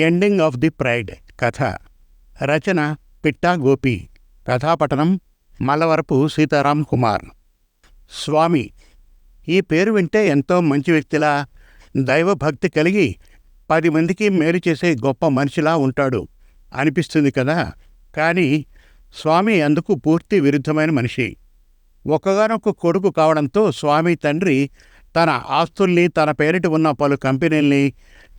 Ending of the pride కథ. రచన పిట్టా గోపి. కథాపఠనం మలవరపు సీతారాం కుమార్. స్వామి ఈ పేరు వింటే ఎంతో మంచి వ్యక్తిలా దైవభక్తి కలిగి పది మందికి మేలు చేసే గొప్ప మనిషిలా ఉంటాడు అనిపిస్తుంది కదా. కానీ స్వామి అందుకు పూర్తి విరుద్ధమైన మనిషి. ఒక్కగానొక్క కొడుకు కావడంతో స్వామి తండ్రి తన ఆస్తుల్ని తన పేరిట ఉన్న పలు కంపెనీల్ని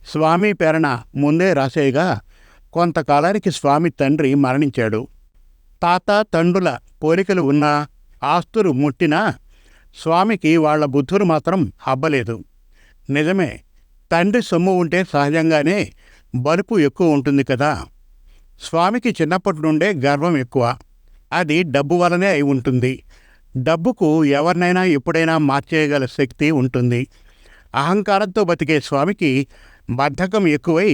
స్వామి ప్రేరణ ముందే రాసేయగా కొంతకాలానికి స్వామి తండ్రి మరణించాడు. తాత తండ్రుల పోలికలు ఉన్నా ఆస్తులు ముట్టినా స్వామికి వాళ్ళ బుద్ధులు మాత్రం అబ్బలేదు. నిజమే తండ్రి సొమ్ము ఉంటే సహజంగానే బలుపు ఎక్కువ ఉంటుంది కదా. స్వామికి చిన్నప్పటి నుండే గర్వం ఎక్కువ. అది డబ్బు వలనే అయి ఉంటుంది. డబ్బుకు ఎవరినైనా ఎప్పుడైనా మార్చేయగల శక్తి ఉంటుంది. అహంకారంతో బతికే స్వామికి బద్ధకం ఎక్కువై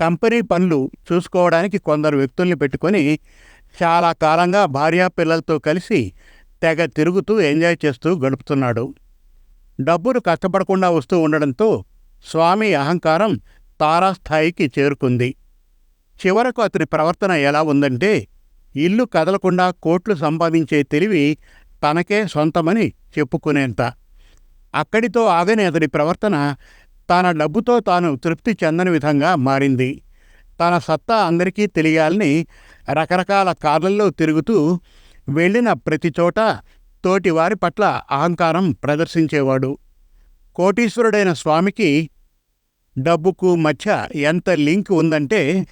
కంపెనీ పనులు చూసుకోవడానికి కొందరు వ్యక్తుల్ని పెట్టుకొని చాలా కాలంగా భార్యా పిల్లలతో కలిసి తెగ తిరుగుతూ ఎంజాయ్ చేస్తూ గడుపుతున్నాడు. డబ్బులు కష్టపడకుండా వస్తూ ఉండడంతో స్వామి అహంకారం తారాస్థాయికి చేరుకుంది. చివరకు అతని ప్రవర్తన ఎలా ఉందంటే ఇల్లు కదలకుండా కోట్లు సంపాదించే తెలివి తనకే సొంతమని చెప్పుకునేంత. అక్కడితో ఆగని అతడి ప్రవర్తన తన డబ్బుతో తాను తృప్తి చెందని విధంగా మారింది. తన సత్తా అందరికీ తెలియాలని రకరకాల కార్లలో తిరుగుతూ వెళ్ళిన ప్రతి చోట తోటి వారి పట్ల అహంకారం ప్రదర్శించేవాడు. కోటీశ్వరుడైన స్వామికి డబ్బుకు మధ్య ఎంత లింక్ ఉందంటే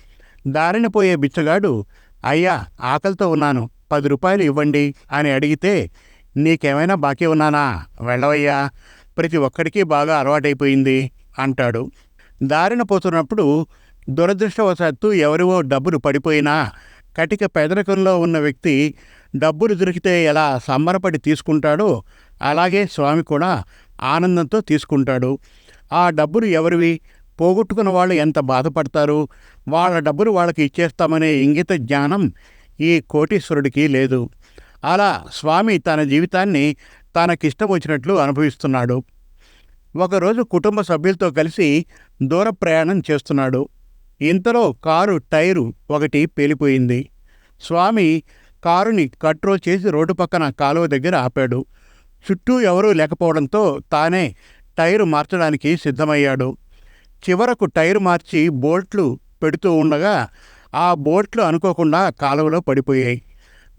దారిన పోయే బిచ్చగాడు అయ్యా ఆకలితో ఉన్నాను పది రూపాయలు ఇవ్వండి అని అడిగితే నీకేమైనా బాకీ ఉన్నానా? వెళ్ళవయ్యా ప్రతి ఒక్కడికి బాగా అలవాటైపోయింది. అంటాడు. దారిన పోతున్నప్పుడు దురదృష్టవశాత్తు ఎవరివో డబ్బులు పడిపోయినా కటిక పేదరికంలో ఉన్న వ్యక్తి డబ్బులు దొరికితే ఎలా సంబరపడి తీసుకుంటాడో అలాగే స్వామి కూడా ఆనందంతో తీసుకుంటాడు. ఆ డబ్బులు ఎవరివి? పోగొట్టుకున్న వాళ్ళు ఎంత బాధపడతారు? వాళ్ళ డబ్బులు వాళ్ళకి ఇచ్చేస్తామనే ఇంగిత జ్ఞానం ఈ కోటీశ్వరుడికి లేదు. అలా స్వామి తన జీవితాన్ని తనకిష్టం వచ్చినట్లు అనుభవిస్తున్నాడు. ఒకరోజు కుటుంబ సభ్యులతో కలిసి దూర ప్రయాణం చేస్తున్నాడు. ఇంతలో కారు టైరు ఒకటి పేలిపోయింది. స్వామి కారుని కంట్రోల్ చేసి రోడ్డు పక్కన కాలువ దగ్గర ఆపాడు. చుట్టూ ఎవరూ లేకపోవడంతో తానే టైరు మార్చడానికి సిద్ధమయ్యాడు. చివరకు టైరు మార్చి బోల్ట్లు పెడుతూ ఉండగా ఆ బోట్లు అనుకోకుండా కాలువలో పడిపోయాయి.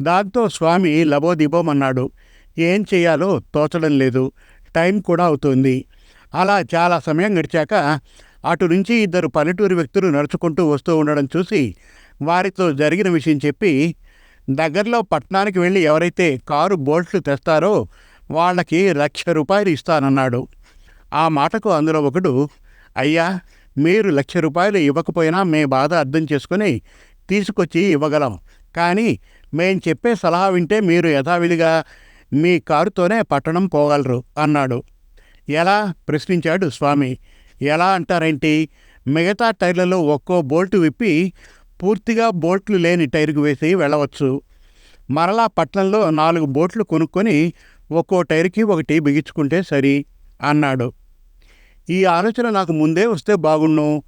దాంతో స్వామి లబోదిబోమన్నాడు. ఏం చేయాలో తోచడం లేదు. టైం కూడా అవుతుంది. అలా చాలా సమయం గడిచాక అటు నుంచి ఇద్దరు పల్లెటూరు వ్యక్తులు నడుచుకుంటూ వస్తూ ఉండడం చూసి వారితో జరిగిన విషయం చెప్పి దగ్గరలో పట్టణానికి వెళ్ళి ఎవరైతే కారు బోల్ట్లు తెస్తారో వాళ్ళకి లక్ష రూపాయలు ఇస్తానన్నాడు. ఆ మాటకు అందులో ఒకడు అయ్యా మీరు లక్ష రూపాయలు ఇవ్వకపోయినా మే బాధ అర్థం చేసుకొని తీసుకొచ్చి ఇవ్వగలం. కానీ మేం చెప్పే సలహా వింటే మీరు యథావిధిగా మీ కారుతోనే పట్టణం పోగలరు అన్నాడు. ఎలా? ప్రశ్నించాడు స్వామి. ఎలా అంటారేంటి? మిగతా టైర్లలో ఒక్కో బోల్టు విప్పి పూర్తిగా బోల్ట్లు లేని టైర్కు వేసి వెళ్ళవచ్చు. మరలా పట్నంలో నాలుగు బోట్లు కొనుక్కొని ఒక్కో టైర్కి ఒకటి బిగించుకుంటే సరి అన్నాడు. ఈ ఆలోచన నాకు ముందే వస్తే బాగుండు.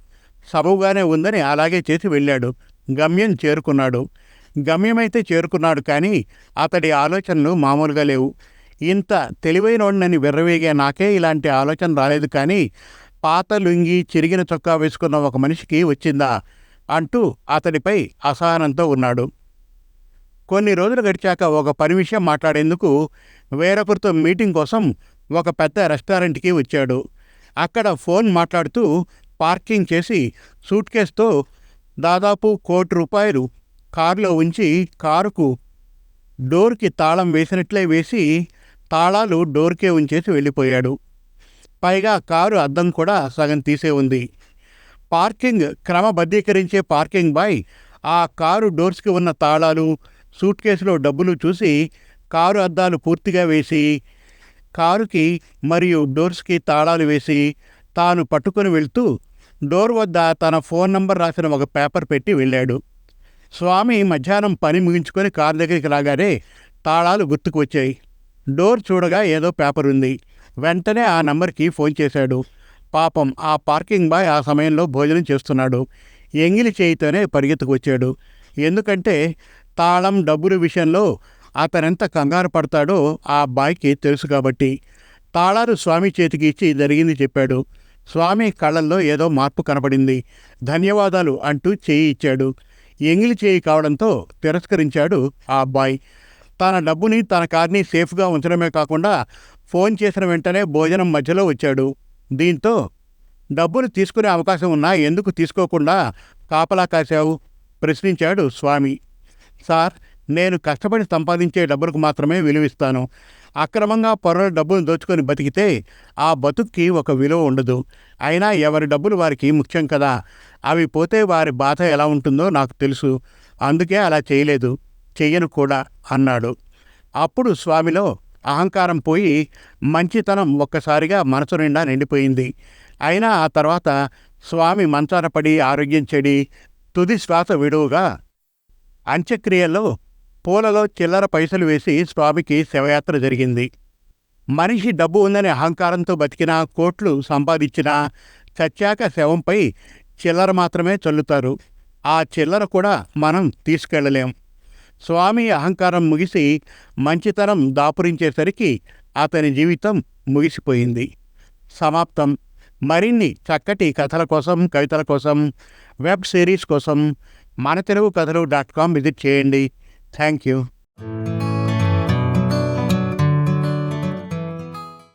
సబవుగానే ఉందని అలాగే చేసి వెళ్ళాడు. గమ్యం చేరుకున్నాడు. గమ్యమైతే చేరుకున్నాడు కానీ అతడి ఆలోచనలు మామూలుగా లేవు. ఇంత తెలివైనోడినని విర్రవేగే నాకే ఇలాంటి ఆలోచన రాలేదు కానీ పాత లుంగి చిరిగిన చొక్కా వేసుకున్న ఒక మనిషికి వచ్చిందా అంటూ అతడిపై అసహనంతో ఉన్నాడు. కొన్ని రోజులు గడిచాక ఒక పని విషయం మాట్లాడేందుకు వేరొకరితో మీటింగ్ కోసం ఒక పెద్ద రెస్టారెంట్కి వచ్చాడు. అక్కడ ఫోన్ మాట్లాడుతూ పార్కింగ్ చేసి సూట్ కేసుతో దాదాపు కోటి రూపాయలు కారులో ఉంచి కారుకు డోర్కి తాళం వేసినట్లే వేసి తాళాలు డోర్కే ఉంచేసి వెళ్ళిపోయాడు. పైగా కారు అద్దం కూడా సగం తీసే ఉంది. పార్కింగ్ క్రమబద్ధీకరించే పార్కింగ్ బాయ్ ఆ కారు డోర్స్కి ఉన్న తాళాలు సూట్ కేసులో డబ్బులు చూసి కారు అద్దాలు పూర్తిగా వేసి కారుకి మరియు డోర్స్కి తాళాలు వేసి తాను పట్టుకొని వెళ్తూ డోర్ వద్ద తన ఫోన్ నంబర్ రాసిన ఒక పేపర్ పెట్టి వెళ్ళాడు. స్వామి మధ్యాహ్నం పని ముగించుకొని కారు దగ్గరికి రాగానే తాళాలు గుర్తుకు వచ్చాయి. డోర్ చూడగా ఏదో పేపర్ ఉంది. వెంటనే ఆ నంబర్కి ఫోన్ చేశాడు. పాపం ఆ పార్కింగ్ బాయ్ ఆ సమయంలో భోజనం చేస్తున్నాడు. ఎంగిలి చేయితోనే పరిగెత్తుకు వచ్చాడు. ఎందుకంటే తాళం డబ్బుల విషయంలో అతనెంత కంగారు పడతాడో ఆ బాయ్కి తెలుసు కాబట్టి. తాళాలు స్వామి చేతికి ఇచ్చి జరిగింది చెప్పాడు. స్వామి కళ్ళల్లో ఏదో మార్పు కనపడింది. ధన్యవాదాలు అంటూ చేయి ఇచ్చాడు. ఎంగిలి చేయి కావడంతో తిరస్కరించాడు ఆ అబ్బాయి తన డబ్బుని తన కార్ని సేఫ్గా ఉంచడమే కాకుండా ఫోన్ చేసిన వెంటనే భోజనం మధ్యలో వచ్చాడు. దీంతో డబ్బులు తీసుకునే అవకాశం ఉన్నా ఎందుకు తీసుకోకుండా కాపలా కాశావు? ప్రశ్నించాడు స్వామి. సార్ నేను కష్టపడి సంపాదించే డబ్బులకు మాత్రమే విలువిస్తాను. అక్రమంగా పొరల డబ్బులు దోచుకొని బతికితే ఆ బతుక్కి ఒక విలువ ఉండదు. అయినా ఎవరి డబ్బులు వారికి ముఖ్యం కదా. అవి పోతే వారి బాధ ఎలా ఉంటుందో నాకు తెలుసు. అందుకే అలా చేయలేదు. చెయ్యను కూడా అన్నాడు. అప్పుడు స్వామిలో అహంకారం పోయి మంచితనం ఒక్కసారిగా మనసు నిండా నిండిపోయింది. అయినా ఆ తర్వాత స్వామి మంచాన పడి ఆరోగ్యం చెడి తుది శ్వాస విడువుగా అంత్యక్రియల్లో పూలలో చిల్లర పైసలు వేసి స్వామికి శవయాత్ర జరిగింది. మనిషి డబ్బు ఉందనే అహంకారంతో బతికినా కోట్లు సంపాదించినా చచ్చాక శవంపై చిల్లర మాత్రమే చల్లుతారు. ఆ చిల్లర కూడా మనం తీసుకెళ్ళలేం స్వామి అహంకారం ముగిసి మంచితనం దాపురించేసరికి అతని జీవితం ముగిసిపోయింది. సమాప్తం. మరిన్ని చక్కటి కథల కోసం కవితల కోసం వెబ్ సిరీస్ కోసం మన తెలుగు కథలు డాట్ కామ్ విజిట్ చేయండి. Thank you.